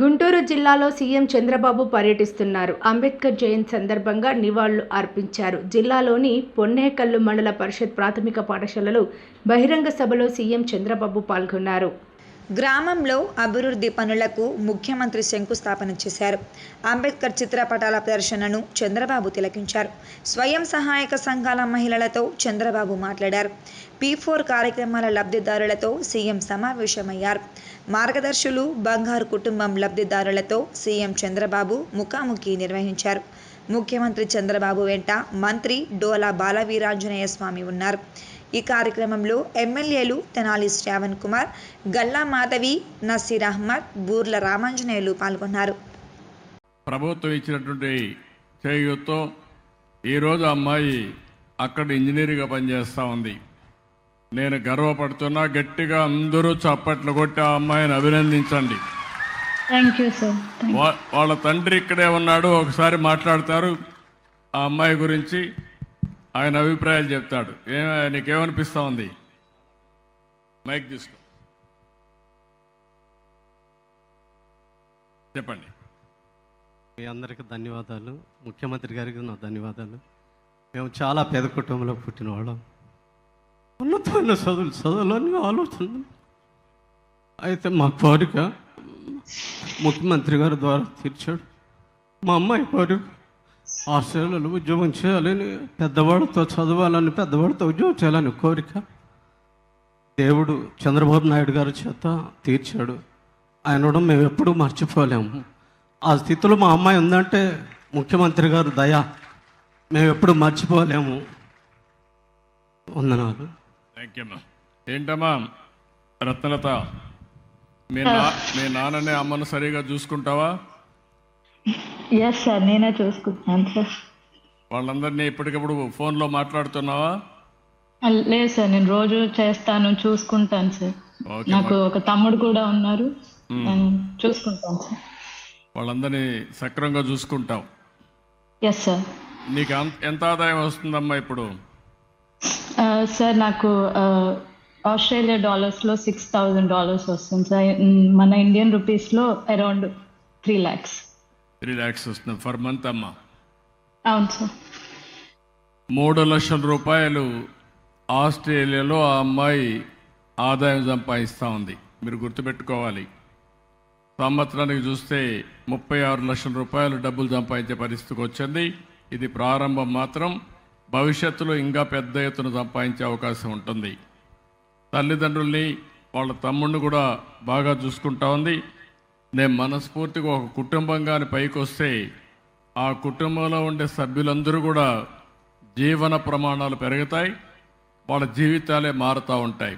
గుంటూరు జిల్లాలో సీఎం చంద్రబాబు పర్యటిస్తున్నారు. అంబేద్కర్ జయంతి సందర్భంగా నివాళులు అర్పించారు. జిల్లాలోని పొన్నేకల్లు మండల పరిషత్ ప్రాథమిక పాఠశాలలో బహిరంగ సభలో సీఎం చంద్రబాబు పాల్గొన్నారు. గ్రామంలో అభివృద్ధి పనులకు ముఖ్యమంత్రి శంకుస్థాపన చేశారు. అంబేద్కర్ చిత్రపటాల ప్రదర్శనను చంద్రబాబు తిలకించారు. స్వయం సహాయక సంఘాల మహిళలతో చంద్రబాబు మాట్లాడారు. పీ ఫోర్ కార్యక్రమాల లబ్ధిదారులతో సీఎం సమావేశమయ్యారు. మార్గదర్శులు బంగారు కుటుంబం లబ్ధిదారులతో సీఎం చంద్రబాబు ముఖాముఖి నిర్వహించారు. ముఖ్యమంత్రి చంద్రబాబు వెంట మంత్రి డోలా బాలవీరాంజనేయ స్వామి ఉన్నారు. ఈ కార్యక్రమంలో ఎమ్మెల్యేలు తెనాలి శ్రావణ్ కుమార్ గల్లా మాధవి నసీర్ అహ్మద్ బూర్ల రామాంజనేయులు పాల్గొన్నారు. ప్రభుత్వం ఇచ్చినటువంటి చేయూతో ఈరోజు ఆ అమ్మాయి అక్కడ ఇంజనీర్గా పనిచేస్తూ ఉంది. నేను గర్వపడుతున్నా గట్టిగా అందరూ చప్పట్లు కొట్టి ఆ అమ్మాయిని అభినందించండి. వాళ్ళ తండ్రి ఇక్కడే ఉన్నాడు ఒకసారి మాట్లాడతారు ఆ అమ్మాయి గురించి. ఆయన అభిప్రాయాలు చెప్తాడు. ఏ నీకేమనిపిస్తా ఉంది మైక్ తీసుకో. చెప్పండి. మీ అందరికీ ధన్యవాదాలు. ముఖ్యమంత్రి గారికి నా ధన్యవాదాలు. మేము చాలా పేద కుటుంబంలో పుట్టిన వాళ్ళం. ఉన్నతమైన చదువులు చదువులని ఆలోచన అయితే మా కోరిక ముఖ్యమంత్రి గారి ద్వారా తీర్చాడు. మా అమ్మాయి కోరిక ఆస్ట్రేలియాలో ఉద్యోగం చేయాలని పెద్దవాడితో చదవాలని పెద్దవాడితో ఉద్యోగం చేయాలని కోరిక. దేవుడు చంద్రబాబు నాయుడు గారి చేత తీర్చాడు. ఆయన కూడా మేము ఎప్పుడూ మర్చిపోలేము. ఆ స్థితిలో మా అమ్మాయి ఉందంటే ముఖ్యమంత్రి గారు దయ మేము ఎప్పుడు మర్చిపోలేము. వందనాలు. థ్యాంక్ యూ అమ్మా ఏంటమ్మా? రత్నలత మీ నా మీ నాన్నని అమ్మను సరిగా చూసుకుంటావా? ఎస్ సార్ నేనే చూసుకుంటున్నాను సార్ వాళ్ళందరినీ ఎప్పటికప్పుడు ఫోన్లో మాట్లాడుతున్నావా? లేదు సార్ నేను రోజు చేస్తాను చూసుకుంటాను సార్ ఓకే నాకు ఒక తమ్ముడు కూడా ఉన్నారు. నేను చూసుకుంటాను సార్ వాళ్ళందరినీ సక్రమంగా చూసుకుంటావు. ఎస్ సార్ నీకు అంత- ఎంత ఆదాయం వస్తుందమ్మా ఇప్పుడు? సార్ నాకు ఆస్ట్రేలియా డాలర్స్లో సిక్స్ థౌజండ్ డాలర్స్ వస్తుంది సార్ మన ఇండియన్ రూపీస్లో around three lakhs three lakhs వస్తుంది. ఫర్ మంత్ అమ్మా అవును సార్. మూడు లక్షల రూపాయలు ఆస్ట్రేలియాలో ఆ అమ్మాయి ఆదాయం సంపాదిస్తూ ఉంది. మీరు గుర్తుపెట్టుకోవాలి. సంవత్సరానికి చూస్తే ముప్పై ఆరు లక్షల రూపాయలు డబ్బులు సంపాదించే పరిస్థితికి వచ్చింది. ఇది ప్రారంభం మాత్రం. భవిష్యత్తులో ఇంకా పెద్ద ఎత్తున సంపాదించే అవకాశం ఉంటుంది. తల్లిదండ్రుల్ని వాళ్ళ తమ్ముడిని కూడా బాగా చూసుకుంటా ఉంది. నేను మనస్ఫూర్తిగా ఒక కుటుంబంగాని పైకి వస్తే ఆ కుటుంబంలో ఉండే సభ్యులందరూ కూడా జీవన ప్రమాణాలు పెరుగుతాయి వాళ్ళ జీవితాలే మారుతూ ఉంటాయి.